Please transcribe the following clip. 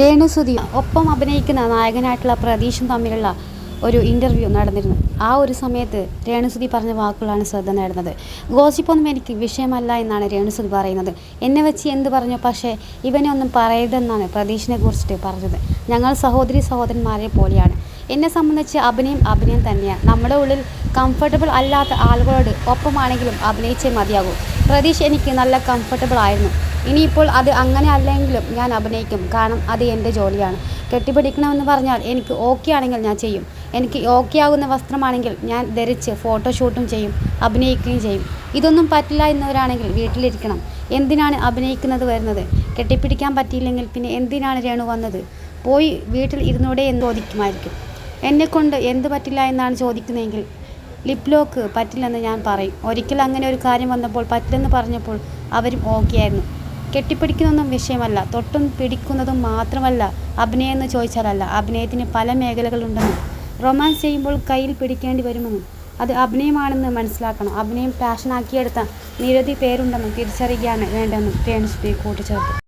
രേണുസുതി ഒപ്പം അഭിനയിക്കുന്ന നായകനായിട്ടുള്ള പ്രതീഷും തമ്മിലുള്ള ഒരു ഇന്റർവ്യൂ നടന്നിരുന്നു. ആ ഒരു സമയത്ത് രേണുസുതി പറഞ്ഞ വാക്കുകളാണ് ശ്രദ്ധ നേടുന്നത്. ഗോസിപ്പൊന്നും എനിക്ക് വിഷയമല്ല എന്നാണ് രേണുസുതി പറയുന്നത്. എന്നെ വെച്ച് എന്ത് പറഞ്ഞു? പക്ഷേ ഇവനെ ഒന്നും പറയരുതെന്നാണ് പ്രതീഷിനെ കുറിച്ചിട്ട് പറഞ്ഞത്. ഞങ്ങൾ സഹോദരി സഹോദരന്മാരെ പോലെയാണ്. എന്നെ സംബന്ധിച്ച് അഭിനയം അഭിനയം തന്നെയാണ് നമ്മുടെ ഉള്ളിൽ കംഫർട്ടബിൾ അല്ലാത്ത ആളുകളോട് ഒപ്പമാണെങ്കിലും അഭിനയിച്ചേ മതിയാകൂ. പ്രതീഷ് എനിക്ക് നല്ല കംഫർട്ടബിൾ ആയിരുന്നു. ഇനിയിപ്പോൾ അത് അങ്ങനെ അല്ലെങ്കിലും ഞാൻ അഭിനയിക്കും. കാരണം അത് എന്റെ ജോലിയാണ്. കെട്ടിപ്പിടിക്കണമെന്ന് പറഞ്ഞാൽ എനിക്ക് ഓക്കെ ആണെങ്കിൽ ഞാൻ ചെയ്യും. എനിക്ക് ഓക്കെ ആകുന്ന വസ്ത്രമാണെങ്കിൽ ഞാൻ ധരിച്ച് ഫോട്ടോഷൂട്ടും ചെയ്യും അഭിനയിക്കുകയും ചെയ്യും. ഇതൊന്നും പറ്റില്ല എന്നവരാണെങ്കിൽ വീട്ടിലിരിക്കണം. എന്തിനാണ് അഭിനയിക്കുന്നത് വരുന്നത്? കെട്ടിപ്പിടിക്കാൻ പറ്റിയില്ലെങ്കിൽ പിന്നെ എന്തിനാണ് രേണു വന്നത്? പോയി വീട്ടിൽ ഇരുന്നൂടെ എന്ന് ചോദിക്കുമായിരിക്കും. എന്നെക്കൊണ്ട് എന്ത് പറ്റില്ല എന്നാണ് ചോദിക്കുന്നതെങ്കിൽ ലിപ് ലോക്ക് പറ്റില്ലെന്ന് ഞാൻ പറയും. ഒരിക്കൽ അങ്ങനെ ഒരു കാര്യം വന്നപ്പോൾ പറ്റില്ലെന്ന് പറഞ്ഞപ്പോൾ അവരും ഓക്കെ ആയിരുന്നു. കെട്ടിപ്പിടിക്കുന്നതൊന്നും വിഷയമല്ല. തൊട്ടും പിടിക്കുന്നതും മാത്രമല്ല അഭിനയം എന്ന് ചോദിച്ചാലല്ല. അഭിനയത്തിന് പല മേഖലകളുണ്ടെന്നും റൊമാൻസ് ചെയ്യുമ്പോൾ കയ്യിൽ പിടിക്കേണ്ടി വരുമെന്നും. അത് അഭിനയമാണെന്ന് മനസ്സിലാക്കണം. അഭിനയം പാഷനാക്കിയെടുത്ത നിരവധി പേരുണ്ടെന്നും തിരിച്ചറിയുകയാണ് വേണ്ടതെന്നും രേണുസ്ബി കൂട്ടിച്ചേർത്തു.